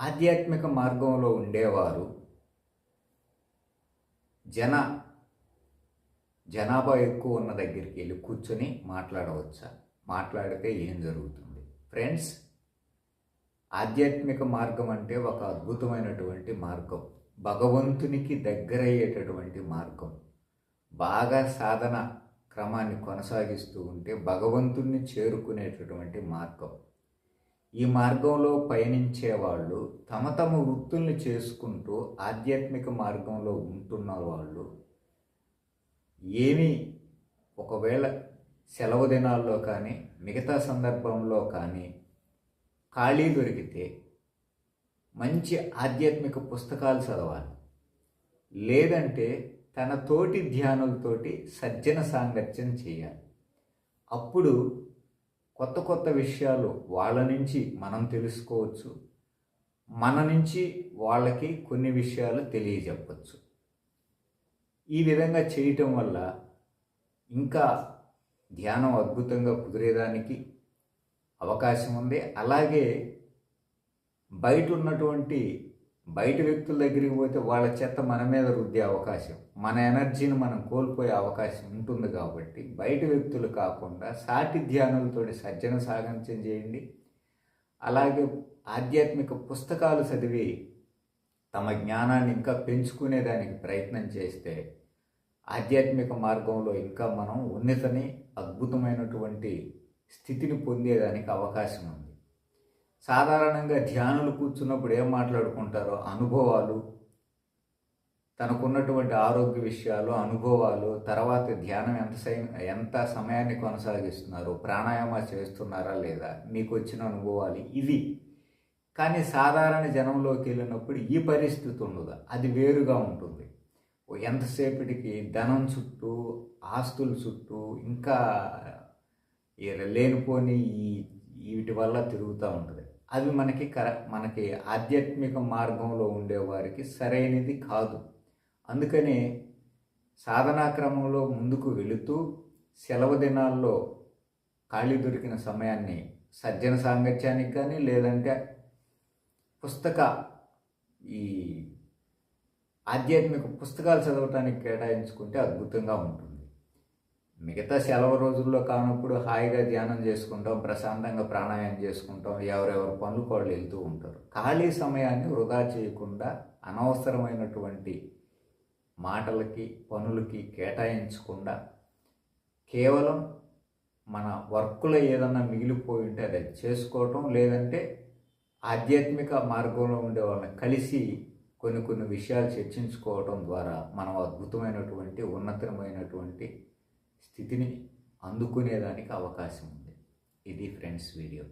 ఆధ్యాత్మిక మార్గంలో ఉండేవారు. జన జనాభా ఎక్కువ ఉన్న దగ్గరికి వెళ్ళి కూర్చొని మాట్లాడవచ్చా? మాట్లాడితే ఏం జరుగుతుంది? ఫ్రెండ్స్ ఆధ్యాత్మిక మార్గం అంటే ఒక అద్భుతమైనటువంటి మార్గం. భగవంతునికి దగ్గరయ్యేటటువంటి మార్గం. బాగా సాధన క్రమాన్ని కొనసాగిస్తూ ఉంటే భగవంతుణ్ణి చేరుకునేటటువంటి మార్గం. ఈ మార్గంలో పయనించే వాళ్ళు తమ తమ వృత్తుల్ని చేసుకుంటూ ఆధ్యాత్మిక మార్గంలో ఉంటున్న వాళ్ళు ఏమి ఒకవేళ సెలవు దినాల్లో కానీ మిగతా సందర్భంలో కానీ ఖాళీ దొరికితే మంచి ఆధ్యాత్మిక పుస్తకాలు చదవాలి. లేదంటే తన తోటి ధ్యానులతోటి సజ్జన సాంగత్యం చేయాలి. అప్పుడు కొత్త కొత్త విషయాలు వాళ్ళ నుంచి మనం తెలుసుకోవచ్చు. మన నుంచి వాళ్ళకి కొన్ని విషయాలు తెలియజెప్పచ్చు. ఈ విధంగా చేయటం వల్ల ఇంకా ధ్యానం అద్భుతంగా కుదిరేదానికి అవకాశం ఉంది. అలాగే బయట ఉన్నటువంటి బయట వ్యక్తుల దగ్గరికి పోతే వాళ్ళ చెత్త మన మీద రుద్దే అవకాశం మన ఎనర్జీని మనం కోల్పోయే అవకాశం ఉంటుంది కాబట్టి బయట వ్యక్తులు కాకుండా సాటి ధ్యానులతో సజ్జన సాగంత్యం చేయండి. అలాగే ఆధ్యాత్మిక పుస్తకాలు చదివి తమ జ్ఞానాన్ని ఇంకా పెంచుకునేదానికి ప్రయత్నం చేస్తే ఆధ్యాత్మిక మార్గంలో ఇంకా మనం ఉన్నతని అద్భుతమైనటువంటి స్థితిని పొందేదానికి అవకాశం ఉంది. సాధారణంగా ధ్యానులు కూర్చున్నప్పుడు ఏం మాట్లాడుకుంటారో అనుభవాలు తనకున్నటువంటి ఆరోగ్య విషయాలు అనుభవాలు తర్వాత ధ్యానం ఎంత ఎంత సమయాన్ని కొనసాగిస్తున్నారు ప్రాణాయామ చేస్తున్నారా లేదా మీకు వచ్చిన అనుభవాలు ఇవి. కానీ సాధారణ జనంలోకి వెళ్ళినప్పుడు ఈ పరిస్థితి ఉండదు. అది వేరుగా ఉంటుంది. ఎంతసేపటికి ధనం చుట్టూ ఆస్తుల చుట్టూ ఇంకా లేనిపోని ఈ వీటి వల్ల తిరుగుతూ ఉంటుంది. అవి మనకి కర మనకి ఆధ్యాత్మిక మార్గంలో ఉండేవారికి సరైనది కాదు. అందుకనే సాధనా క్రమంలో ముందుకు వెళుతూ సెలవు దినాల్లో ఖాళీ దొరికిన సమయాన్ని సజ్జన సాంగత్యానికి కానీ లేదంటే పుస్తక ఈ ఆధ్యాత్మిక పుస్తకాలు చదవటానికి కేటాయించుకుంటే అద్భుతంగా ఉంటుంది. మిగతా సెలవు రోజుల్లో కానప్పుడు హాయిగా ధ్యానం చేసుకుంటాం ప్రశాంతంగా ప్రాణాయామం చేసుకుంటాం ఎవరెవరు పనులు వాళ్ళు వెళ్తూ ఉంటారు. ఖాళీ సమయాన్ని వృధా చేయకుండా అనవసరమైనటువంటి మాటలకి పనులకి కేటాయించకుండా కేవలం మన వర్క్లో ఏదన్నా మిగిలిపోయి ఉంటే అది చేసుకోవటం లేదంటే ఆధ్యాత్మిక మార్గంలో ఉండే వాళ్ళని కలిసి కొన్ని కొన్ని విషయాలు చర్చించుకోవటం ద్వారా మనం అద్భుతమైనటువంటి ఉన్నతమైనటువంటి స్థితిని అందుకునేదానికి అవకాశం ఉంది. ఇది ఫ్రెండ్స్ వీడియో.